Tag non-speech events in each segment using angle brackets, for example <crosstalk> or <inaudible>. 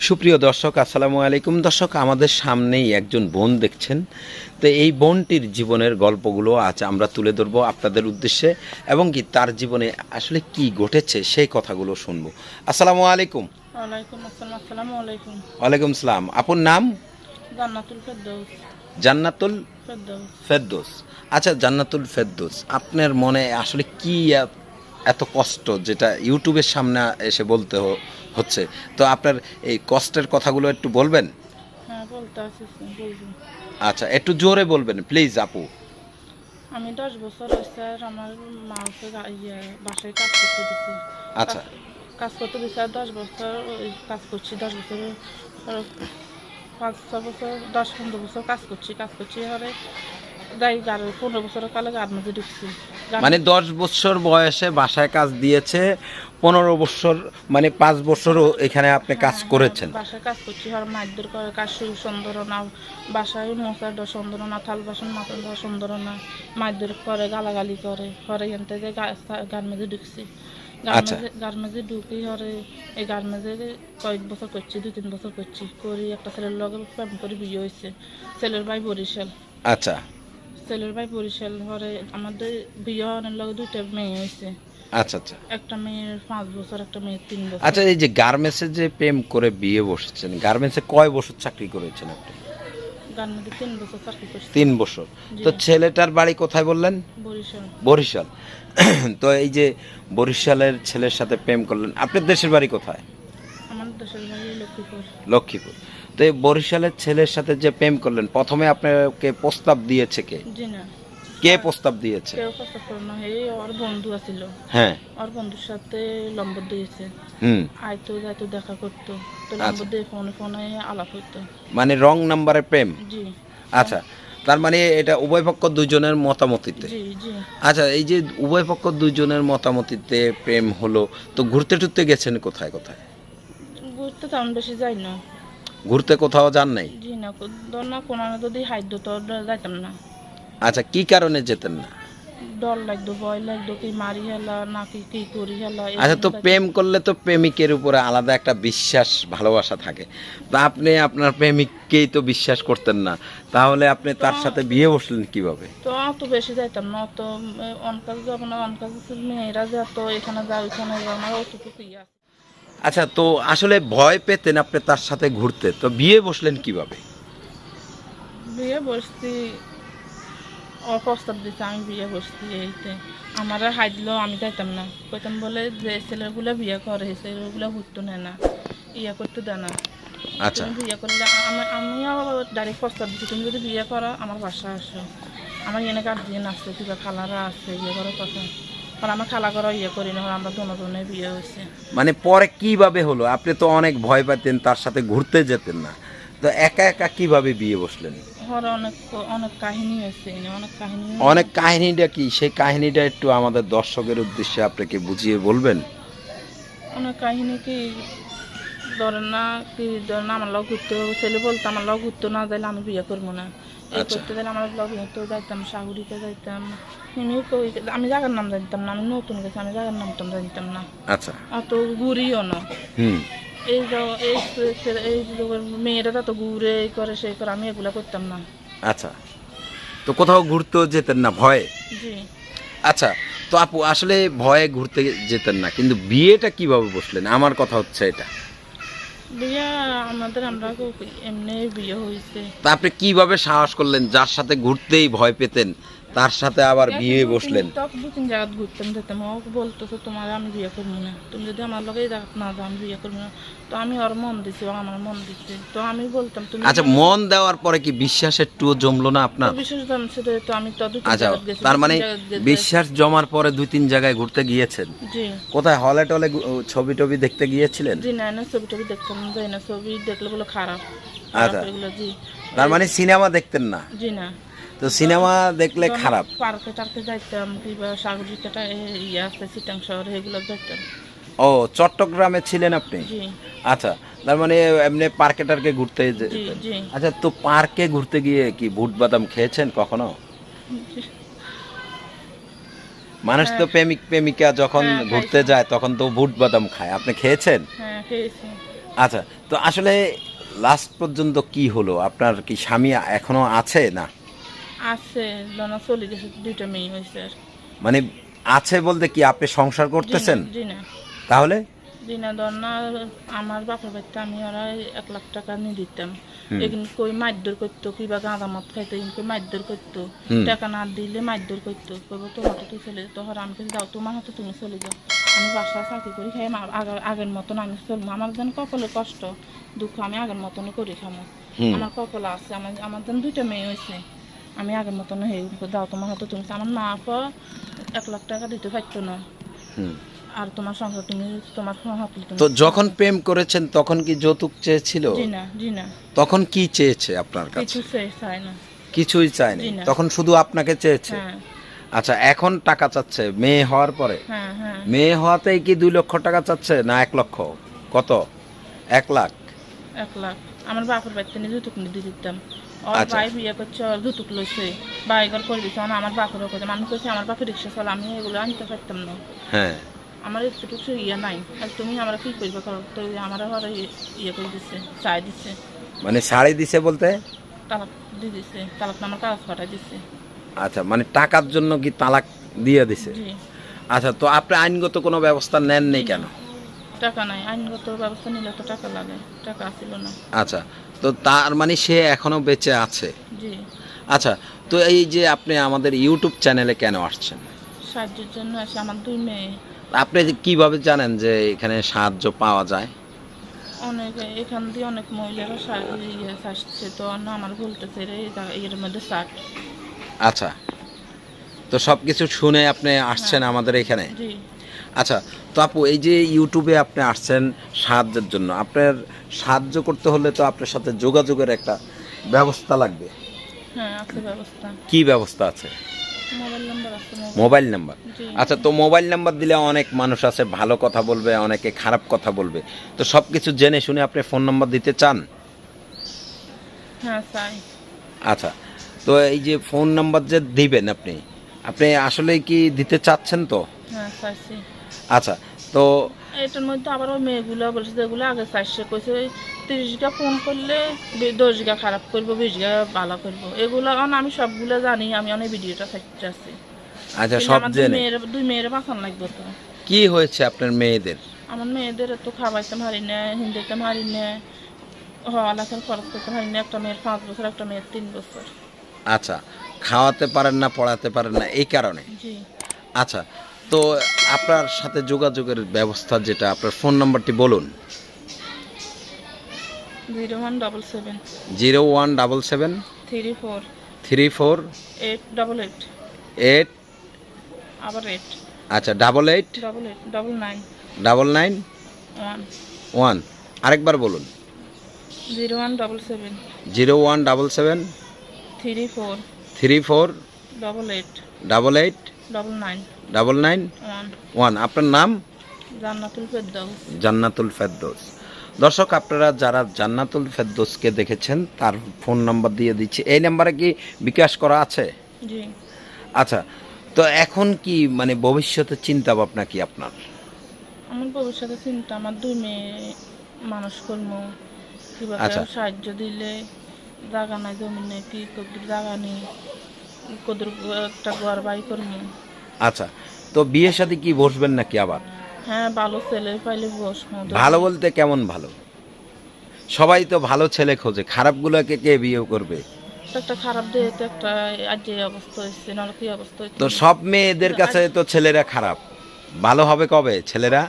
সুপ্রিয় দর্শক আসসালামু আলাইকুম। দর্শক আমাদের সামনেই একজন বোন দেখছেন। তো এই বোনটির জীবনের গল্পগুলো আজ আমরা তুলে ধরবো আপনাদের উদ্দেশ্যে এবং কি তার জীবনে আসলে কি ঘটেছে সেই কথাগুলো শুনব। আসসালামু আলাইকুম। ওয়ালাইকুম সালাম। আপুর নাম? জান্নাতুল ফেরদোস। আচ্ছা জান্নাতুল ফেরদোস আপনার মনে আসলে কি এত- কষ্ট যেটা ইউটিউবের সামনে এসে বলতে হচ্ছে। তো আপনার এই কষ্টের কথাগুলো একটু বলবেন? হ্যাঁ আচ্ছা একটু জোরে বলবেন প্লিজ আপু। আমি দশ বছর হয়েছে আমার মা ইয়ে বাসায় কাজ করতে দিছে। আচ্ছা। কাজ- করতে দিছে আর দশ বছর কাজ করছি দশ বছর পাঁচ ছ বছর দশ পনেরো বছর কাজ করছি কাজ করছি এবারে যাই গার পনেরো বছরের কালে গার মধ্যে ঢুকছি। মানে দশ বছর বয়সে বাসায় কাজ দিয়েছে পনেরো বছর মানে পাঁচ বছরও এখানে আপনি কাজ হ্যাঁ, করেছেন। হ্যাঁ, বাসায় কাজ করছি আর মাইদুর করে কাজ শুরু সুন্দর না বাসায় মশার সুন্দর না থাল বাসন মাথার সুন্দর না মাইদুর করে গালাগালি করে পরে এখান থেকে গার মেঝে ঢুকছি। আচ্ছা। গার ঢুকি হরে এই গার মেঝে কয়েক বছর করছি দুই তিন বছর করছি। করি একটা ছেলের লগে প্রেম করে বিয়ে হয়েছে ছেলের ভাই বরিশাল। আচ্ছা। ছেলের ভাই বরিশাল হরে আমাদের বিয়ে হওয়ার লগে দুইটা মেয়ে হয়েছে। আচ্ছা আচ্ছা। একটা মেয়ের পাঁচ বছর একটা মেয়ের তিন বছর। আচ্ছা এই যে গার্মেন্টসে যে প্রেম করে বিয়ে বসেছেন গার্মেন্টসে কয় বছর চাকরি করেছেন আপনি? তিন বছর চাকরি করছি। তিন বছর। তো ছেলেটার বাড়ি কোথায় বললেন? বরিশাল। বরিশাল। <clears throat> তো এই যে বরিশালের ছেলের সাথে প্রেম করলেন আপনার দেশের বাড়ি কোথায়? আমার দেশের বাড়ি লক্ষ্মীপুর। লক্ষ্মীপুর। তো বরিশালের ছেলের সাথে যে প্রেম করলেন প্রথমে আপনাকে প্রস্তাব দিয়েছে কে? জি না। কে প্রস্তাব দিয়েছে? কেউ কথা করে না। এই ওর বন্ধু আছিল। হ্যাঁ। ওর বন্ধুর সাথে নম্বর দিয়েছে। হুম। আইতো যাইতো দেখা করতো। তো আচ্ছা। নম্বর দিয়ে ফোনে ফোনে আলাপ হইতো। মানে রং নাম্বারের প্রেম? জি। আচ্ছা। তার মানে এটা উভয় পক্ষ দুজনের মতামতিতে? আচ্ছা এই যে উভয় পক্ষ দুজনের মতামতিতে প্রেম হলো তো ঘুরতে টুরতে গেছেন কোথায় কোথায়? ঘুরতে তেমন বেশি যাই না। ঘুরতে কোথাও যান নাই? জি না ধর না কোনো যদি হাইদ্য তো যাইতাম না। আচ্ছা কি কারণে যেতেন না? ডর লাগতো ভয় লাগতো কি মারি হেলা কি কি করি হেলা আচ্ছা তো প্রেম করলে তো প্রেমিকের উপরে আলাদা একটা বিশ্বাস ভালোবাসা থাকে। তা আপনি আপনার প্রেমিককেই তো বিশ্বাস করতেন না। তাহলে আপনি তার সাথে বিয়ে বসলেন কীভাবে? তো অত বেশি যাইতাম না অত অনকাজ যাব না অনকাজ মেয়েরা এখানে যাও এখানে যাও আমার অতটুকু ইয়ে আচ্ছা তো আসলে ভয় পেতেন আপনি তার সাথে ঘুরতে তো বিয়ে বসলেন কীভাবে? বিয়ে বসছি অপ্রস্তাব দিচ্ছে আমি বিয়ে বসছি এইতে। আমার হাইডলো আমি যাইতাম না। কইতাম বলে যে ছেলেগুলো বিয়ে করে ছেলেগুলো ঘুরতে নেয় না ইয়ে করতে দেয় না। আচ্ছা। বিয়ে করলে আমি আমিও ডাইরেক্ট প্রস্তাব দিচ্ছি তুমি যদি বিয়ে করো আমার বাসা আসো। আমার এনে গার্জিয়ান আছে কিবা খালারা আছে ইয়ে করার কথা। কারণ আমার খালা করা ইয়ে করি না আমরা দুজনে বিয়ে হয়েছে। মানে পরে কীভাবে হলো? আপনি তো অনেক ভয় পেতেন তার সাথে ঘুরতে যেতেন না। তো একা একা কীভাবে বিয়ে বসলেন? অনেক অনেক কাহিনী হয়েছে অনেক কাহিনী অনেক কাহিনীটা কি? সেই কাহিনীটা একটু আমাদের দর্শকের উদ্দেশ্যে আপনাকে বুঝিয়ে বলবেন? অনেক কাহিনী কি ধরেন না কি ধরেন আমার লগ ঘুরতে ছেলে বলতো আমার লগ ঘুরতে না যাইলে আমি বিয়ে করব না। করতে গেলে আমার যাইতাম শাহুরিতে যাইতাম। এমনি কই আমি জায়গার নাম জানতাম না আমি নতুন গেছি আমি জায়গার নাম টাম জানতাম না। আচ্ছা। অত ঘুরিও না। এই এই এই মেয়েরা তো ঘুরে এই করে সেই করে আমি এগুলা করতাম না। আচ্ছা। তো কোথাও ঘুরতেও যেতেন না ভয়ে? জি। আচ্ছা তো আপু আসলে ভয়ে ঘুরতে যেতেন না কিন্তু বিয়েটা কীভাবে বসলেন? আমার কথা হচ্ছে এটা। আমাদের আমরা এমনি আপনি কীভাবে সাহস করলেন? যার সাথে ঘুরতেই ভয় পেতেন তার সাথে আবার বিয়ে বসলেন। তো দু তিন জায়গা ঘুরতাম যেতাম ও বলতো তো তোমার আমি বিয়ে করব না। তুমি যদি আমার লগে এই জায়গা না যাও আমি বিয়ে করব না। তো আমি ওর মন দিছি ও আমার মন তো আমি বলতাম তুমি আচ্ছা মন দেওয়ার পরে কি বিশ্বাস একটুও জমলো না আপনার? বিশেষ জমছে তো আমি তো দু আচ্ছা তার মানে বিশ্বাস জমার পরে দুই তিন জায়গায় ঘুরতে গিয়েছেন? জি। কোথায় হলে টলে ছবি টবি দেখতে গিয়েছিলেন? জি না না ছবি টবি দেখতাম না ছবি দেখলে বলে খারাপ। আচ্ছা। জি। তার মানে সিনেমা দেখতেন না? জি না। তো সিনেমা দেখলে খারাপ। পার্কে টার্কে যাইতাম কিংবা সাগরিকাটা ইয়ে আছে সিটাং শহরে এগুলো যাইতাম ও চট্টগ্রামে ছিলেন আপনি? জি। আচ্ছা তার মানে এমনি পার্কে টার্কে ঘুরতে আচ্ছা তো পার্কে ঘুরতে গিয়ে কি বুট বাদাম খেয়েছেন কখনো? মানুষ তো প্রেমিক প্রেমিকা যখন হ্যাঁ, ঘুরতে যায় তখন তো বুট বাদাম খায়। আপনি খেয়েছেন? হ্যাঁ খেয়েছি। আচ্ছা তো আসলে লাস্ট পর্যন্ত কি হলো? আপনার কি স্বামী এখনও আছে না? আছে চলে গেছে দুইটা মেয়ে হয়েছে আর। মানে আছে বলতে কি আপনি সংসার করতেছেন? জি না তাহলে? দিনা দনা আমার বাপের বাড়িতে আমি ওরা এক লাখ টাকা নিয়ে দিতাম। এগুলো কই মারধর করতো গাঁদা মদ খাইতো এগুলো মারধর করতো। টাকা না দিলে মারধর করতো। কইবো তোমার হাতে চলে যেত হর আমি কিন্তু দাও তোমার হাতে তুমি চলে যাও। আমি বাসায় চাকরি করি খাই আগের আগের মতন আমি চলবো আমার যেন কপালে কষ্ট দুঃখ আমি আগের মতন করি খামো। আমার কপালে আছে আমার আমার যেন দুইটা মেয়ে হয়েছে আমি আগের মতন হেই দাও তোমার হাতে তুমি আমার মা আপা এক লাখ টাকা দিতে পারতো না? হুম। আর তোমার সংসার তুমি তোমার তো যখন প্রেম করেছেন তখন কি যৌতুক চেয়েছিল? জি না জি না। তখন কি চেয়েছে আপনার কাছে? কিছু চাই না। কিছুই চায়নি তখন শুধু আপনাকে চেয়েছে? হ্যাঁ। আচ্ছা এখন টাকা চাচ্ছে মেয়ে হওয়ার পরে? হ্যাঁ হ্যাঁ। মেয়ে হওয়াতেই কি দুই লক্ষ টাকা চাচ্ছে না এক লক্ষ? কত? এক লাখ? এক লাখ। আমার বাপের বাড়িতে নিয়ে দিয়ে দিতাম। আচ্ছা। ভাই বিয়ে করছে ওর দুটুক লইছে বাইগর করে দিচ্ছে মানে আমার বাপের কথা আমি কইছি আমার বাপের রিক্সা চলে আমি এগুলো আনতে পারতাম না হ্যাঁ আমার একটুটুকু ইয়ে নাই আর তুমি আমরা কি করবে করো তো আমার ঘরে ইয়ে করে দিচ্ছে চাই দিচ্ছে মানে শাড়ি দিছে বলতে তালাক দিয়ে দিচ্ছে তালাক আমার কাগজ পাঠাই দিচ্ছে আচ্ছা মানে টাকার জন্য কি তালাক দিয়ে দিছে? আচ্ছা তো আপনি আইনগত কোনো ব্যবস্থা নেন নেই কেন? টাকা নাই। আইনগত ব্যবস্থা নিলে তো টাকা লাগে। টাকা আসিল না। আচ্ছা তো তার মানে সে এখনও বেঁচে আছে? আচ্ছা তো এই যে আপনি আমাদের ইউটিউব চ্যানেলে কেন আসছেন? সাহায্যের জন্য আসে আমার দুই মেয়ে। আপনি কীভাবে জানেন যে এখানে সাহায্য পাওয়া যায়? অনেক এখান দিয়ে অনেক মহিলারা সা- ইয়ে আসছে তো আমার বলতেছে রে এর মধ্যে ষাট আচ্ছা তো সব কিছু শুনে আপনি আসছেন আমাদের এখানে? জি। আচ্ছা তো আপু এই যে ইউটিউবে আপনি আসছেন সাহায্যের জন্য আপনার সাহায্য করতে হলে তো আপনার সাথে যোগাযোগের একটা ব্যবস্থা লাগবে। হ্যাঁ ব্যবস্থা। কি ব্যবস্থা আছে? মোবাইল নাম্বার আচ্ছা তো মোবাইল নাম্বার দিলে অনেক মানুষ আছে ভালো কথা বলবে অনেকে খারাপ কথা বলবে। তো সব কিছু জেনে শুনে আপনি ফোন নাম্বার দিতে চান? হ্যাঁ আচ্ছা তো এই যে ফোন নাম্বার যে দিবেন আপনি আপনি আসলে কি দিতে চাচ্ছেন তো? হ্যাঁ আচ্ছা তো এটার মধ্যে আবার ওই মেয়েগুলো বলছে যেগুলো আগে কইছে তিরিশ গা ফোন করলে দশ গা খারাপ করব বিশ গা ভালো করব। এগুলো আমি সবগুলো জানি আমি অনেক ভিডিওটা থাকতে আছি আচ্ছা সব আমার দুই জেনে। মেয়ের দুই মেয়ের বাঁচান লাগবে তো। কি হয়েছে আপনার মেয়েদের? আমার মেয়েদের এত খাওয়াইতে পারি না হিন্দিতে পারি না হওয়ালেখার খরচ করতে পারি না একটা মেয়ের পাঁচ বছর একটা মেয়ের তিন বছর। আচ্ছা খাওয়াতে পারেন না পড়াতে পারেন না এই কারণে? জি। আচ্ছা তো আপনার সাথে যোগাযোগের ব্যবস্থা যেটা আপনার ফোন নাম্বারটি বলুন। Zero one double seven. Zero one double seven. Three four. Three four. Eight double eight. Eight. আবার এইট। আচ্ছা double eight. Double eight double nine. Double nine. One. One. আরেকবার বলুন। Zero one double seven. Zero one double seven. Three four. Three four. Double eight. Double eight. Double nine. One. আপনার নাম? জান্নাতুল ফেরদৌস। দর্শক আপনারা যারা জান্নাতুল ফেরদৌসকে দেখেছেন তার ফোন নাম্বার দিয়ে দিচ্ছি। এই নাম্বারে কি বিকাশ করা আছে? আচ্ছা তো এখন কি মানে ভবিষ্যতে চিন্তা ভাবনা কি আপনার? আমার ভবিষ্যতে চিন্তা আমার দুই মেয়ে মানুষ করব। কীভাবে আচ্ছা। সাহায্য দিলে জাগা নাই জমি নেই কি জাগা নেই। একটা ঘর বাই করব আচ্ছা তো বিয়ে সাথে কি বসবেন নাকি আবার? হ্যাঁ ভালো ছেলে পাইলে বসবো ভালো বলতে কেমন ভালো? সবাই তো ভালো ছেলে খোঁজে খারাপগুলোকে কে বিয়ে করবে? একটা খারাপ দিয়ে তো একটা আজ অবস্থা হয়েছে নাহলে কি অবস্থা হয়েছে তো সব মেয়েদের কাছে তো ছেলেরা খারাপ। ভালো হবে কবে ছেলেরা?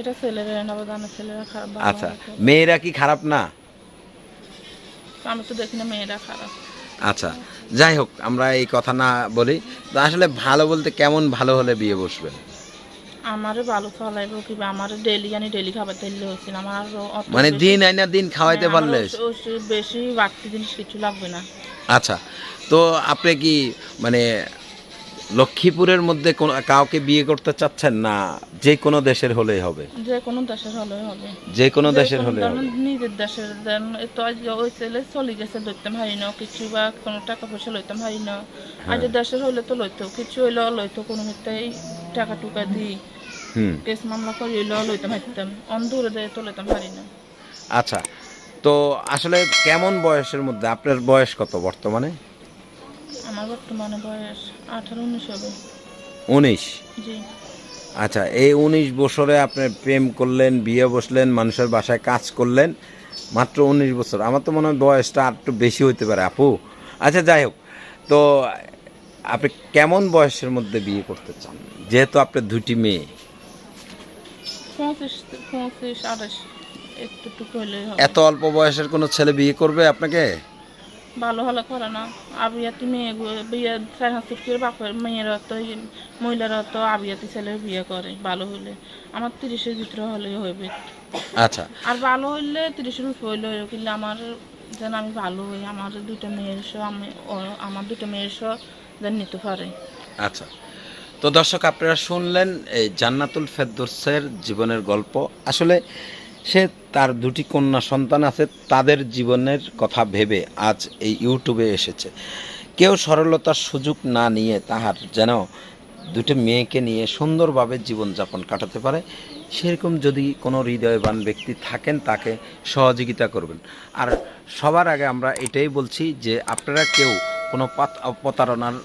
এটা ছেলেরা নেব ছেলেরা খারাপ আচ্ছা মেয়েরা কি খারাপ না? আমি তো দেখি না মেয়েরা খারাপ। আচ্ছা যাই হোক আমরা এই কথা না বলি। তো আসলে ভালো বলতে কেমন ভালো হলে বিয়ে বসবে আমারও ভালো চালাইবো কি আমারও ডেলি আনি ডেলি খাবার দিলে হয়েছিল আমার আর মানে দিন আইনা দিন খাওয়াইতে হ্যাঁ, পারলে বেশি বাড়তি জিনিস কিছু লাগবে না। আচ্ছা তো আপনি কি মানে লক্ষ্মীপুরের মধ্যে কোন- কাউকে বিয়ে করতে চাচ্ছেন না যে কোনো দেশের হলেই হবে। যে কোনো দেশের হলেই হবে। যে কোনো দেশের হলেই হবে। নিজের দেশের দেন তো আজ ওই ছেলে চলে গেছে লইতাম হারি না কিছু বা কোনো টাকা পয়সা লইতাম হারি না। আজ হ্যাঁ। দেশের হইলে তো লইতো কিছু হইলে লইতো কোনো মিথ্যাই টাকা টুকা দি হুম। কেস মামলা করে ল লইতাম হাঁটতাম অন দূরে দিয়ে তো লইতাম পারি না। আচ্ছা তো আসলে কেমন বয়সের মধ্যে আপনার বয়স কত বর্তমানে? আমার বর্তমানে বয়স আঠারো উনিশ হবে। উনিশ? জি। আচ্ছা এই উনিশ বছরে আপনি প্রেম করলেন বিয়ে বসলেন মানুষের বাসায় কাজ করলেন মাত্র উনিশ বছর। আমার তো মনে হয় বয়সটা আর একটু বেশি হইতে পারে আপু। আচ্ছা যাই হোক। তো আপনি কেমন বয়সের মধ্যে বিয়ে করতে চান? যেহেতু আপনার দুটি মেয়ে। এত অল্প বয়সের কোনো ছেলে বিয়ে করবে আপনাকে? ভালো হলে করে না। আবিয়াতি মেয়ে বিয়ে করে বাপের মেয়েরা তো মহিলারা তো আবিয়াতি ছেলে বিয়ে করে ভালো হলে আমার তিরিশের ভিতরে হলেই হইবে। আচ্ছা। আর ভালো হইলে তিরিশের উপরে হইলে কিন্তু আমার যেন আমি ভালো হই আমার দুটো মেয়ের সহ আমি আমার দুটো মেয়ের সহ যেন নিতে পারে। আচ্ছা। তো দর্শক আপনারা শুনলেন এই জান্নাতুল ফেরদৌসের জীবনের গল্প। আসলে সে তার দুটি কন্যা সন্তান আছে, তাদের জীবনের কথা ভেবে আজ এই ইউটিউবে এসেছে। কেউ সরলতার সুযোগ না নিয়ে তাহার যেন দুটো মেয়েকে নিয়ে সুন্দরভাবে জীবনযাপন কাটাতে পারে, সেরকম যদি কোনো হৃদয়বান ব্যক্তি থাকেন, তাকে সহযোগিতা করবেন। আর সবার আগে আমরা এটাই বলছি যে আপনারা কেউ কোনো প্রতারণার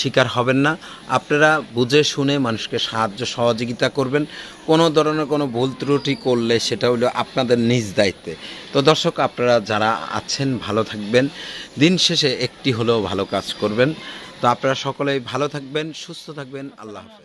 শিকার হবেন না। আপনারা বুঝে শুনে মানুষকে সাহায্য সহযোগিতা করবেন। কোনো ধরনের কোনো ভুল ত্রুটি করলে সেটা হলো আপনাদের নিজ দায়িত্বে। তো দর্শক, আপনারা যারা আছেন, ভালো থাকবেন। দিন শেষে একটি হলেও ভালো কাজ করবেন। তো আপনারা সকলেই ভালো থাকবেন, সুস্থ থাকবেন। আল্লাহ হাফেজ।